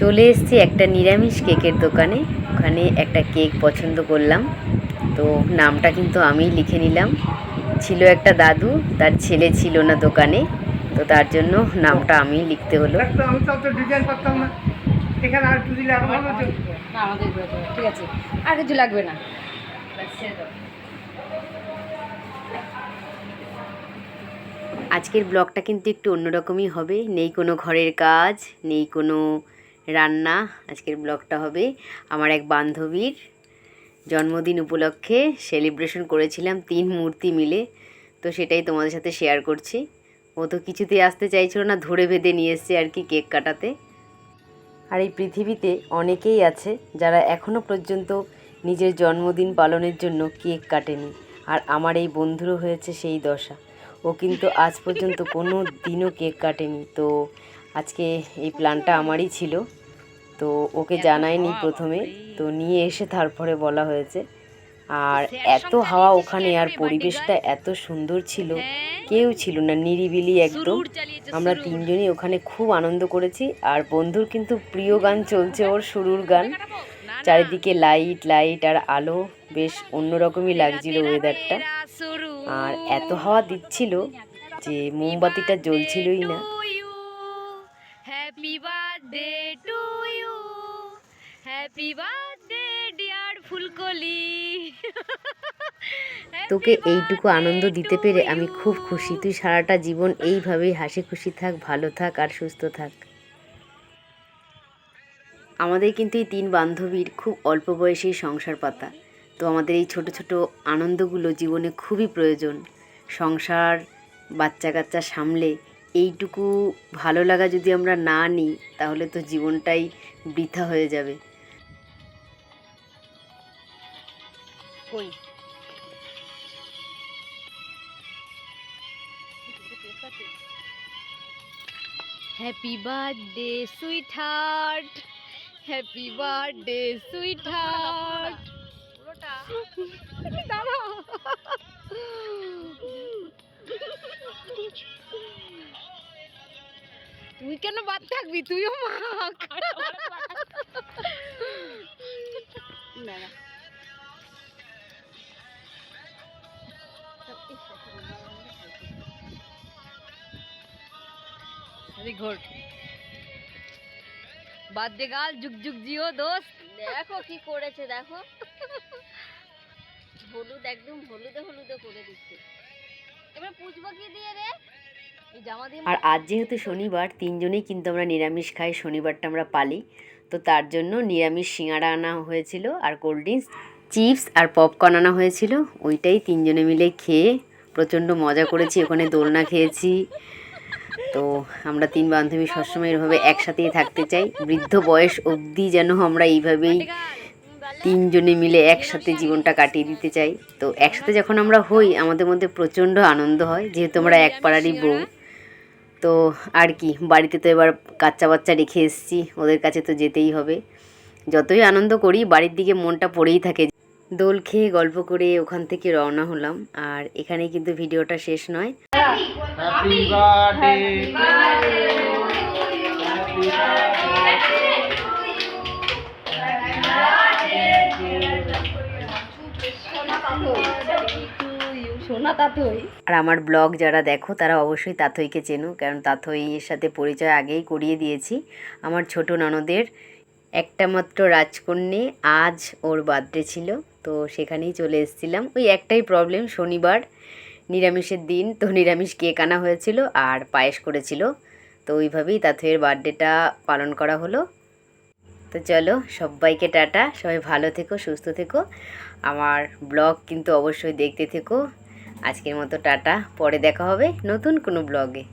চলে এসেছি একটা নিরামিষ কেকের দোকানে। ওখানে একটা কেক পছন্দ করলাম। তো নামটা কিন্তু আমিই লিখে নিলাম। ছিল একটা দাদু তার ছেলে ছিল না দোকানে। তো তার জন্য নামটা আমিই লিখতে হলো। এখানে আর একটু দিলে আরও ভালো হতো। না আমাদের ঠিক আছে। আর কিছু লাগবে না। আজকের ব্লগটা কিন্তু একটু অন্যরকমই হবে। নেই কোনো ঘরের কাজ নেই কোনো রান্না। আজকের ব্লগটা হবে আমার এক বান্ধবীর জন্মদিন উপলক্ষে সেলিব্রেশন করেছিলাম তিন মূর্তি মিলে। তো সেটাই তোমাদের সাথে শেয়ার করছি। ও তো কিছুতেই আসতে চাইছিল না ধরে বেঁধে নিয়ে এসছে আর কি কেক কাটাতে। আর এই পৃথিবীতে অনেকেই আছে যারা এখনও পর্যন্ত নিজের জন্মদিন পালনের জন্য কেক কাটেনি। আর আমার এই বন্ধুরও হয়েছে সেই দশা। ও কিন্তু আজ পর্যন্ত কোনো দিনও কেক কাটেনি। তো আজকে এই প্ল্যানটা আমারই ছিল। তো ওকে জানায়নি প্রথমে। তো নিয়ে এসে তারপরে বলা হয়েছে। আর এত হাওয়া ওখানে, আর পরিবেশটা এত সুন্দর ছিল। কেউ ছিল না নিরিবিলি একদম। আমরা তিনজনই ওখানে খুব আনন্দ করেছি। আর বন্ধুর কিন্তু প্রিয় গান চলছে ওর শুরুর গান। চারিদিকে লাইট লাইট আর আলো বেশ অন্যরকমই লাগছিল ওয়েদারটা আর এত হাওয়া দিচ্ছিল যে মোমবাতিটা জ্বলছিলই না। Happy birthday to you happy birthday dear Phulkoli তোকে এইটুকু আনন্দ দিতে পেরে আমি খুব খুশি। তুই সারাটা জীবন এইভাবেই হাসি খুশি থাক, ভালো থাক আর সুস্থ থাক। আমাদের কিন্তু এই তিন বান্ধবীর খুব অল্প বয়সেই সংসার পাতা। তো আমাদের এই ছোট ছোট আনন্দগুলো জীবনে খুবই প্রয়োজন। সংসার বাচ্চা কাচ্চা সামলে এইটুকু ভালো লাগা যদি আমরা না নিই, তাহলে তো জীবনটাই বৃথা হয়ে যাবে। কই? Happy birthday sweetheart happy birthday sweetheart তুই কেন বাদ থাকবি? তুইও মাখ ভেরি গুড বার্থডে গাল যুগ যুগ জিও দোস্ত দেখো কি করেছে দেখো হলুদ একদম হলুদে হলুদে করে দিচ্ছে এবার পুষবো কি দিয়ে রে এই জামা দিয়ে আর আজ যেহেতু শনিবার তিনজনেই কিন্তু আমরা নিরামিষ খাই শনিবারটা আমরা পালি। তো তার জন্য নিরামিষ সিঙ্গাড়া আনা হয়েছিল আর কোল্ড ড্রিঙ্কস চিপস আর পপকর্ন আনা হয়েছিল। ওইটাই তিনজনে মিলে খেয়ে প্রচণ্ড মজা করেছি ওখানে দোলনা খেয়েছি। তো আমরা তিন বান্ধবী সবসময় এভাবে একসাথেই থাকতে চাই। বৃদ্ধ বয়স অবধি যেন আমরা এইভাবেই তিনজনে মিলে একসাথে জীবনটা কাটিয়ে দিতে চাই। তো একসাথে যখন আমরা হই, আমাদের মধ্যে প্রচণ্ড আনন্দ হয়, যেহেতু আমরা এক পাড়ারই বউ। তো আর কি, বাড়িতে তো এবার কাচ্চা বাচ্চা রেখে এসেছি, ওদের কাছে তো যেতেই হবে। যতই আনন্দ করি, বাড়ির দিকে মনটা পড়েই থাকে। দোল খেয়ে গল্প করে ওখান থেকে রওনা হলাম, আর এখানে কিন্তু ভিডিওটা শেষ নয়। হ্যাপি বার্থডে সোনা তাতই আর আমার ব্লগ যারা দেখো তারা অবশ্যই তাথইকে চেনো কারণ তাথইয়ের সাথে পরিচয় আগেই করিয়ে দিয়েছি। আমার ছোট ননদের একটা মাত্র রাজকন্যে আজ ওর বার্থডে ছিল তো সেখানেই চলে এসেছিলাম। ওই একটাই প্রবলেম শনিবার। নিরামিষের দিন। তো নিরামিষ কেক আনা হয়েছিল আর পায়েস করেছিল। তো ওইভাবেই তাথইয়ের বার্থডেটা পালন করা হলো। তো চলো, সবাইকে টাটা। সবাই ভালো থেকো, সুস্থ থেকো। আমার ব্লগ কিন্তু অবশ্যই দেখতে থেকো। আজকের মতো টাটা। পরে দেখা হবে নতুন কোনো ব্লগে।